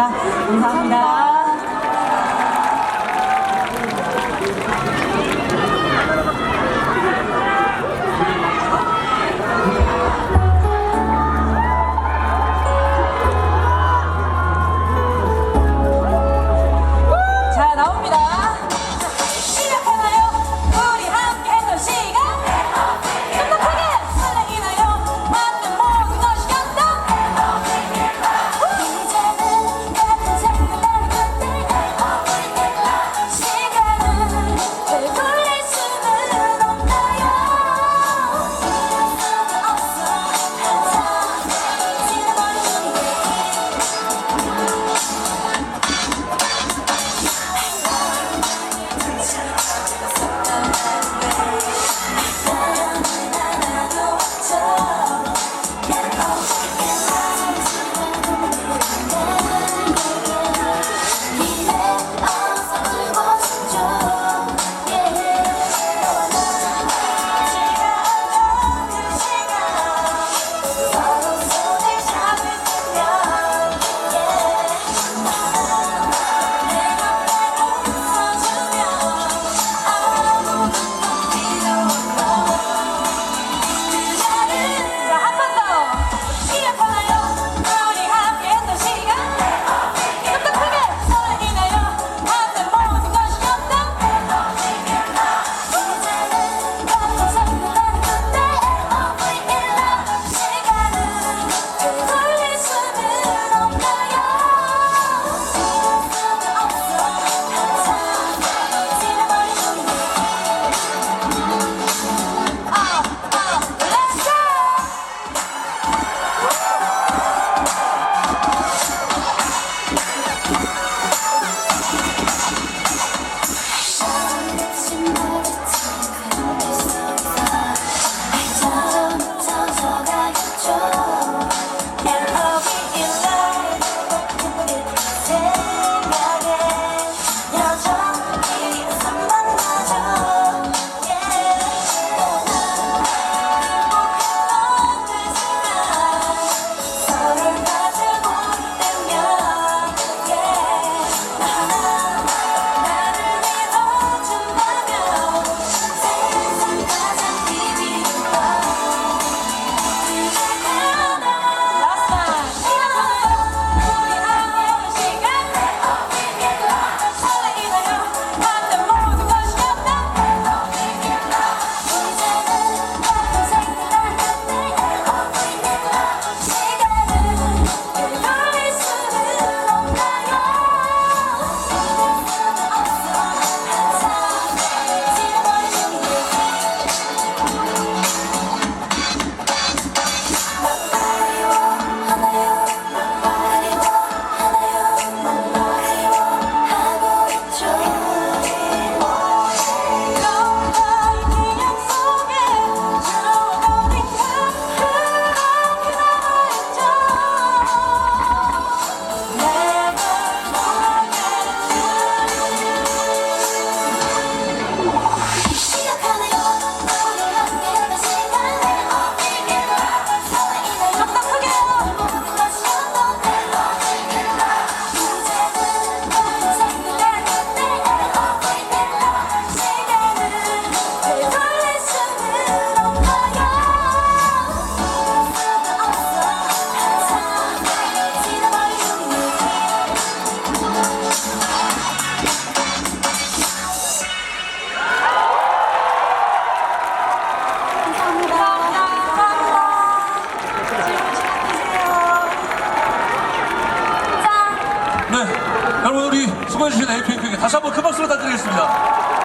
감사합니다. 감사합니다. 여러분 우리 수고해주신 APF에게 다시 한번 큰 박수로 부탁드리겠습니다.